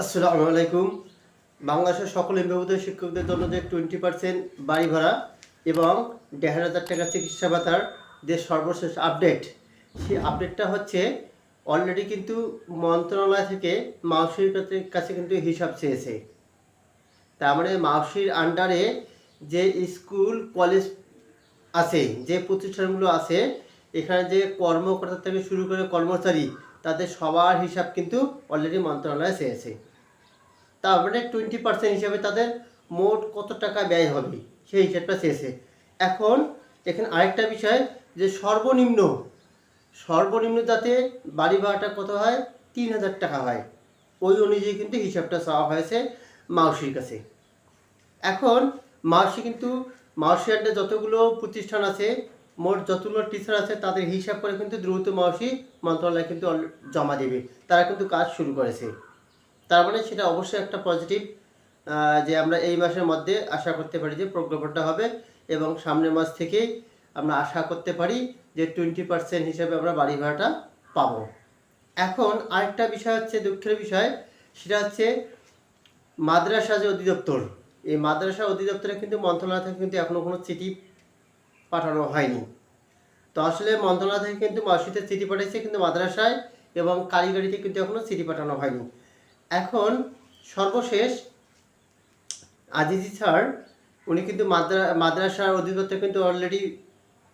আসসালামু আলাইকুম। বাংলাদেশের সকল এমবিভূত শিক্ষকদের জন্য যে টোয়েন্টি পার্সেন্ট বাড়ি ভাড়া এবং দেড় হাজার টাকা চিকিৎসা ভাতার যে সর্বশেষ আপডেট, সেই আপডেটটা হচ্ছে অলরেডি কিন্তু মন্ত্রণালয় থেকে মাউসির কাছে- কিন্তু হিসাব চেয়েছে। তার মানে মাউসির আন্ডারে যে স্কুল, কলেজ আছে, যে প্রতিষ্ঠানগুলো আছে, এখানে যে কর্মকর্তা থেকে শুরু করে কর্মচারী, তাদের সবার হিসাব কিন্তু অলরেডি মন্ত্রণালয়ে চেয়েছে। তারপরে টোয়েন্টি পার্সেন্ট হিসাবে তাদের মোট কত টাকা ব্যয় হবে? সেই হিসাবটা চেয়েছে এখন এখানে আরেকটা বিষয় যে সর্বনিম্ন সর্বনিম্ন যাতে বাড়ি ভাড়াটা কত হয়? তিন হাজার টাকা হয়। ওই অনুযায়ী কিন্তু হিসাবটা চাওয়া হয়েছে মাউসির কাছে। এখন মাউসি কিন্তু, মাউসি আড্ডে যতগুলো প্রতিষ্ঠান আছে, মোট যতগুলো টিচার আছে, তাদের হিসাব করে কিন্তু দ্রুত মাউসি মন্ত্রণালয় কিন্তু জমা দেবে। তারা কিন্তু কাজ শুরু করেছে। তার মানে সেটা অবশ্যই একটা পজিটিভ যে আমরা এই মাসের মধ্যে আশা করতে পারি যে প্রজ্ঞাপনটা হবে এবং সামনের মাস থেকেই আমরা আশা করতে পারি যে টোয়েন্টি পার্সেন্ট হিসাবে আমরা বাড়ি ভাড়াটা পাবো। এখন আরেকটা বিষয় হচ্ছে দুঃখের বিষয়, সেটা হচ্ছে মাদ্রাসা যে অধিদপ্তর, এই মাদ্রাসা অধিদপ্তরে কিন্তু মন্ত্রণালয় থেকে কিন্তু এখনও কোনো চিঠি পাঠানো হয়নি। তো আসলে মন্ত্রণালয় থেকে কিন্তু মাসিতে চিঠি পাঠিয়েছে কিন্তু মাদ্রাসায় এবং কারিগরিতে কিন্তু এখনও চিঠি পাঠানো হয়নি। এখন সর্বশেষ আজিজি স্যার, উনি কিন্তু মাদ্রা, মাদ্রাসার অধিদপ্তর কিন্তু অলরেডি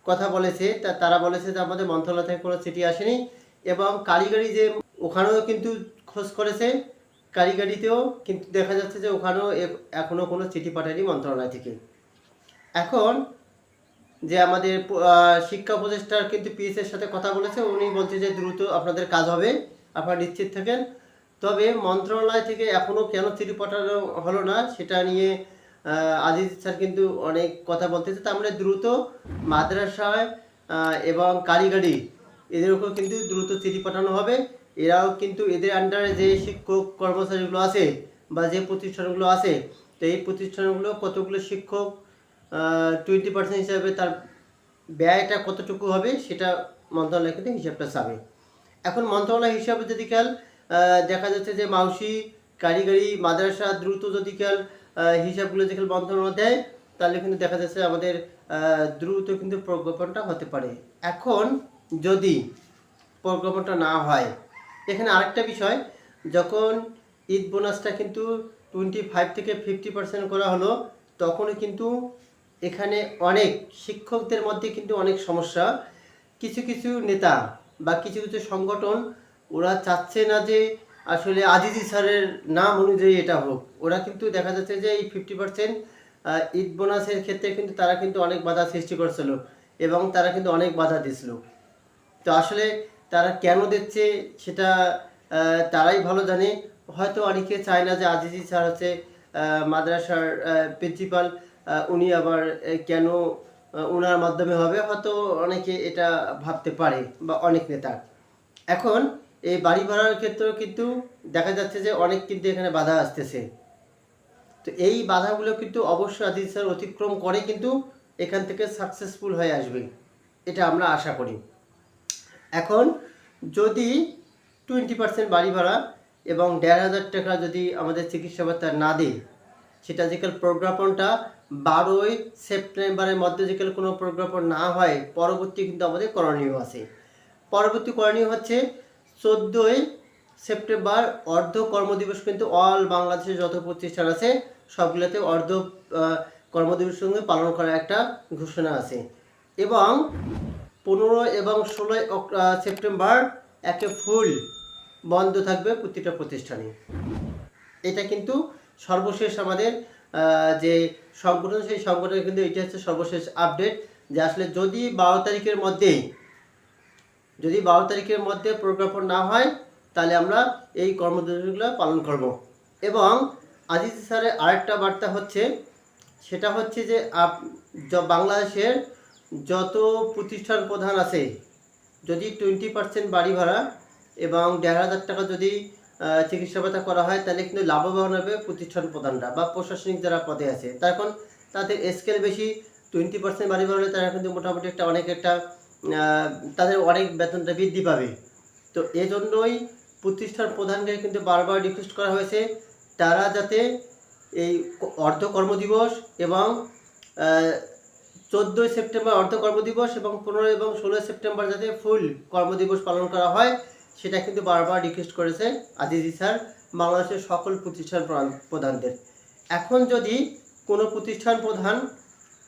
কথা বলেছে। তা, তারা বলেছে যে আমাদের মন্ত্রণালয় থেকে কোনো চিঠি আসেনি এবং কারিগরি যে ওখানেও কিন্তু খোঁজ করেছে, কারিগরিতেও কিন্তু দেখা যাচ্ছে যে ওখানেও এ- এখনও কোনো চিঠি পাঠায়নি মন্ত্রণালয় থেকে। এখন যে আমাদের শিক্ষা উপদেষ্টার কিন্তু পিএস এর সাথে কথা বলেছে, উনি বলছে যে দ্রুত আপনাদের কাজ হবে, আপনারা নিশ্চিত থাকেন। তবে মন্ত্রণালয় থেকে এখনও কেন চিঠি পাঠানো হলো না, সেটা নিয়ে আজিজ স্যার কিন্তু অনেক কথা বলতেছে। তার মানে দ্রুত মাদ্রাসায় এবং কারিগরি, এদের উপর কিন্তু দ্রুত চিঠি পাঠানো হবে। এরাও কিন্তু এদের আন্ডারে যে শিক্ষক কর্মচারীগুলো আছে, বা যে প্রতিষ্ঠানগুলো আছে, তো এই প্রতিষ্ঠানগুলো কতগুলো শিক্ষক টোয়েন্টি পার্সেন্ট হিসাবে তার ব্যয়টা কতটুকু হবে, সেটা মন্ত্রণালয় কিন্তু হিসাবটা চাবে। এখন মন্ত্রণালয় হিসাবে যদি খেয়াল দেখা যাচ্ছে যে মাউসি কারিগরি মাদ্রাসা দ্রুত যদি আহ, হিসাবগুলো যদি খেয়াল মন্ত্রণালয় দেয় তাহলে কিন্তু দেখা যাচ্ছে আমাদের দ্রুত কিন্তু প্রজ্ঞাপনটা হতে পারে। এখন যদি প্রজ্ঞাপনটা না হয় এখানে আরেকটা বিষয় যখন ঈদ বোনাসটা কিন্তু টোয়েন্টি ফাইভ থেকে ফিফটি পার্সেন্ট করা হলো তখনও কিন্তু এখানে অনেক শিক্ষকদের মধ্যে কিন্তু অনেক সমস্যা। কিছু কিছু নেতা বা কিছু কিছু সংগঠন ওরা চাচ্ছে না যে আসলে আজিজি স্যারের নাম অনুযায়ী এটা হোক। ওরা কিন্তু দেখা যাচ্ছে যে এই ফিফটি পার্সেন্ট ঈদ বোনাসের ক্ষেত্রে কিন্তু তারা কিন্তু অনেক বাধা সৃষ্টি করছিল এবং তারা কিন্তু অনেক বাধা দিছিল। তো আসলে তারা কেন দিচ্ছে সেটা তারাই ভালো জানে। হয়তো অনেকে চায় না যে আজিজি স্যার হচ্ছে মাদ্রাসার প্রিন্সিপাল উনি আবার কেন ওনার মাধ্যমে হবে। হয়তো অনেকে এটা ভাবতে পারে বা অনেক নেতা। এখন এই বাড়ি ভাড়ার ক্ষেত্রেও কিন্তু দেখা যাচ্ছে যে অনেক কিন্তু এখানে বাধা আসতেছে। তো এই বাধাগুলো কিন্তু অবশ্যই আজিজ স্যার অতিক্রম করে কিন্তু এখান থেকে সাকসেসফুল হয়ে আসবে, এটা আমরা আশা করি। এখন যদি টোয়েন্টি পার্সেন্ট বাড়ি ভাড়া এবং দেড় হাজার টাকা যদি আমাদের চিকিৎসা ভাতা না দেয়, সেটা যেকাল প্রজ্ঞাপনটা বারোই সেপ্টেম্বরের মধ্যে যেকাল কোনো প্রজ্ঞাপন না হয়, পরবর্তী কিন্তু আমাদের করণীয় আছে। পরবর্তী করণীয় হচ্ছে চোদ্দোই সেপ্টেম্বর অর্ধ কর্মদিবস কিন্তু অল বাংলাদেশের যত প্রতিষ্ঠান আছে, সবগুলোতে অর্ধ কর্মদিবস সঙ্গে পালন করার একটা ঘোষণা আছে। এবং পনেরো এবং ষোলোই সেপ্টেম্বর একে ফুল বন্ধ থাকবে প্রতিটা প্রতিষ্ঠানে। এটা কিন্তু সর্বশেষ আমাদের যে সংগঠন, সেই সংগঠনের কিন্তু এটা হচ্ছে সর্বশেষ আপডেট, যে আসলে যদি বারো তারিখের মধ্যেই যদি বারো তারিখের মধ্যে প্রজ্ঞাপন না হয়, তাহলে আমরা এই কর্মসূচিগুলো পালন করব। এবং আজিজ স্যারের আরেকটা বার্তা হচ্ছে, সেটা হচ্ছে যে আপ বাংলাদেশের যত প্রতিষ্ঠান প্রধান আছে, যদি টোয়েন্টি পার্সেন্ট বাড়ি ভাড়া এবং দেড় হাজার টাকা যদি চিকিৎসা ভাতা করা হয়, তাহলে কিন্তু লাভবান হবে প্রতিষ্ঠান প্রধানরা বা প্রশাসনিক যারা পদে আছে। তার এখন তাদের স্কেল বেশি, টোয়েন্টি পার্সেন্ট বাড়ি ভাড়া হলে তারা কিন্তু মোটামুটি একটা অনেক একটা তাদের অনেক বেতনটা বৃদ্ধি পাবে। তো এজন্যই প্রতিষ্ঠান প্রধানকে কিন্তু বারবার রিকোয়েস্ট করা হয়েছে, তারা যাতে এই অর্ধ কর্মদিবস এবং চোদ্দোই সেপ্টেম্বর অর্ধ কর্মদিবস এবং পনেরো এবং ষোলোই সেপ্টেম্বর যাতে ফুল কর্মদিবস পালন করা হয়, সেটা কিন্তু বারবার রিকোয়েস্ট করেছে আজিজি স্যার, বাংলাদেশের সকল প্রতিষ্ঠান প্রধান- প্রধানদের। এখন যদি কোনো প্রতিষ্ঠান প্রধান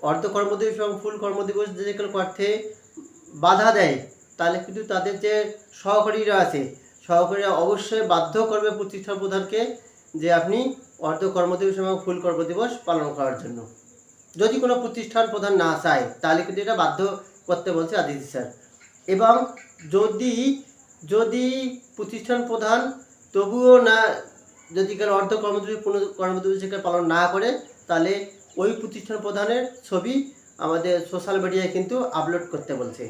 অর্ধ কর্মদিবস এবং ফুল কর্মদিবস যে কোনো করতে বাধা দেয়, তাহলে কিন্তু তাদের যে সহকারীরা আছে, সহকারীরা অবশ্যই বাধ্য করবে প্রতিষ্ঠান প্রধানকে যে আপনি অর্ধ কর্মদিবস এবং ফুল কর্মদিবস পালন করার জন্য। যদি কোনো প্রতিষ্ঠান প্রধান না চায়, তাহলে কিন্তু এটা বাধ্য করতে বলছে আদিতি স্যার। এবং যদি যদি প্রতিষ্ঠান প্রধান তবুও না, যদি কেন অর্ধ কর্মদিবস পূর্ণ কর্মদিবস পালন না করে, তাহলে ওই প্রতিষ্ঠান প্রধানের ছবি আমাদের সোশ্যাল মিডিয়ায় কিন্তু আপলোড করতে বলছে।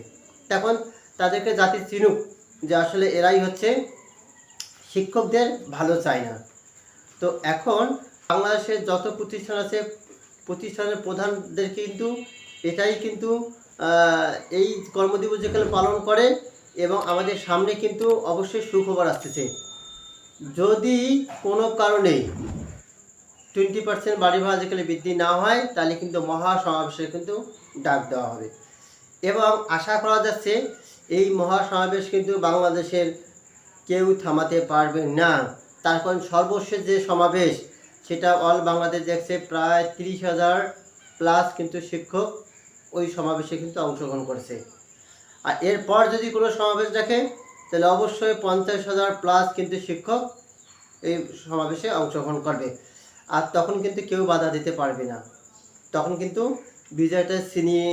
তখন তাদেরকে জাতি চিনুক যে আসলে এরাই হচ্ছে শিক্ষকদের ভালো চায় না। তো এখন বাংলাদেশের যত প্রতিষ্ঠান আছে, প্রতিষ্ঠানের প্রধানদের কিন্তু এটাই কিন্তু এই কর্মদিবস যেখানে পালন করে এবং আমাদের সামনে কিন্তু অবশ্যই সুখবর আসতেছে। যদি কোনো কারণে টোয়েন্টি পার্সেন্ট বাড়ি ভাড়া যেখানে বৃদ্ধি না হয়, তাহলে কিন্তু মহা সমাবেশে কিন্তু ডাক দেওয়া হবে। এবং আশা করা যাচ্ছে, এই মহা সমাবেশ কিন্তু বাংলাদেশের কেউ থামাতে পারবে না। তার কারণ সর্বশেষ যে সমাবেশ, সেটা অল বাংলাদেশ দেখছে প্রায় তিরিশ হাজার প্লাস কিন্তু শিক্ষক ওই সমাবেশে কিন্তু অংশগ্রহণ করেছে। আর এরপর যদি কোনো সমাবেশ দেখে, তাহলে অবশ্যই পঞ্চাশ হাজার প্লাস কিন্তু শিক্ষক এই সমাবেশে অংশগ্রহণ করবে। আর তখন কিন্তু কেউ বাধা দিতে পারবে না। তখন কিন্তু বিজয়টা ছিনিয়ে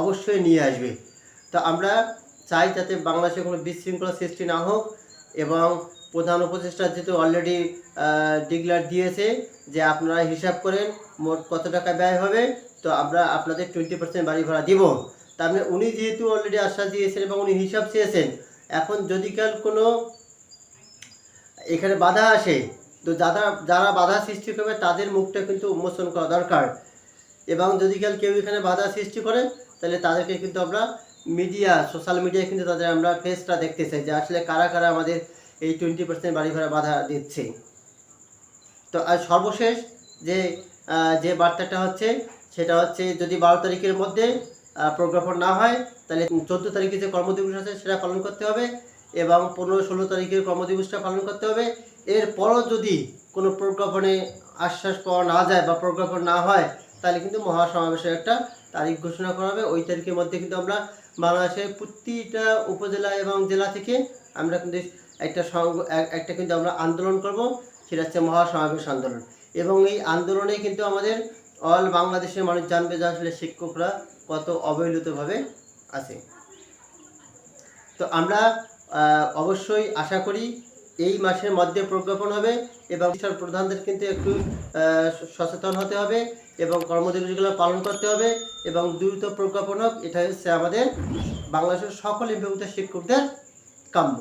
অবশ্যই নিয়ে আসবে। তো আমরা চাই যাতে বাংলাদেশে কোনো বিশৃঙ্খলা সৃষ্টি না হোক এবং প্রধান উপদেষ্টা যেহেতু অলরেডি ডিক্লার দিয়েছে যে আপনারা হিসাব করেন মোট কত টাকা ব্যয় হবে, তো আমরা আপনাদের টোয়েন্টি পার্সেন্ট বাড়ি ভাড়া দিব। তার মানে উনি যেহেতু অলরেডি আশ্বাস দিয়েছেন এবং উনি হিসাব চেয়েছেন, এখন যদি কাল কোনো এখানে বাধা আসে তো যারা যারা বাধা সৃষ্টি করবে, তাদের মুখটা কিন্তু উন্মোচন করা দরকার। এবং যদি কাল কেউ এখানে বাধা সৃষ্টি করে, তাহলে তাদেরকে কিন্তু আমরা মিডিয়া সোশ্যাল মিডিয়ায় কিন্তু তাদের আমরা ফেসটা দেখতে চাই যে আসলে কারা কারা আমাদের এই টোয়েন্টি পার্সেন্ট বাড়ি ভাড়া বাধা দিচ্ছে। তো আর সর্বশেষ যে যে বার্তাটা হচ্ছে, সেটা হচ্ছে যদি বারো তারিখের মধ্যে প্রজ্ঞাপন না হয়, তাহলে চোদ্দ তারিখে যে কর্মদিবস আছে, সেটা পালন করতে হবে। এবং পনেরো ষোলো তারিখের কর্মদিবসটা পালন করতে হবে। এরপরও যদি কোনো প্রজ্ঞাপনে আশ্বাস পাওয়া না যায় বা প্রজ্ঞাপন না হয়, তাহলে কিন্তু মহাসমাবেশের একটা তারিখ ঘোষণা করা হবে। ওই তারিখের মধ্যে কিন্তু আমরা বাংলাদেশের প্রতিটা উপজেলা এবং জেলা থেকে আমরা কিন্তু একটা একটা কিন্তু আমরা আন্দোলন করব। সেটা হচ্ছে মহাসমাবেশ আন্দোলন। এবং এই আন্দোলনে কিন্তু আমাদের অল বাংলাদেশের মানুষ জানবে যে আসলে শিক্ষকরা কত অবহেলিতভাবে আছে। তো আমরা অবশ্যই আশা করি এই মাসের মধ্যে প্রজ্ঞাপন হবে এবং প্রধানদের কিন্তু একটু সচেতন হতে হবে এবং কর্মদিবসগুলো পালন করতে হবে এবং দ্রুত প্রজ্ঞাপন হোক এটা হচ্ছে আমাদের বাংলাদেশের সকল বিভক্ত শিক্ষকদের কাম্য।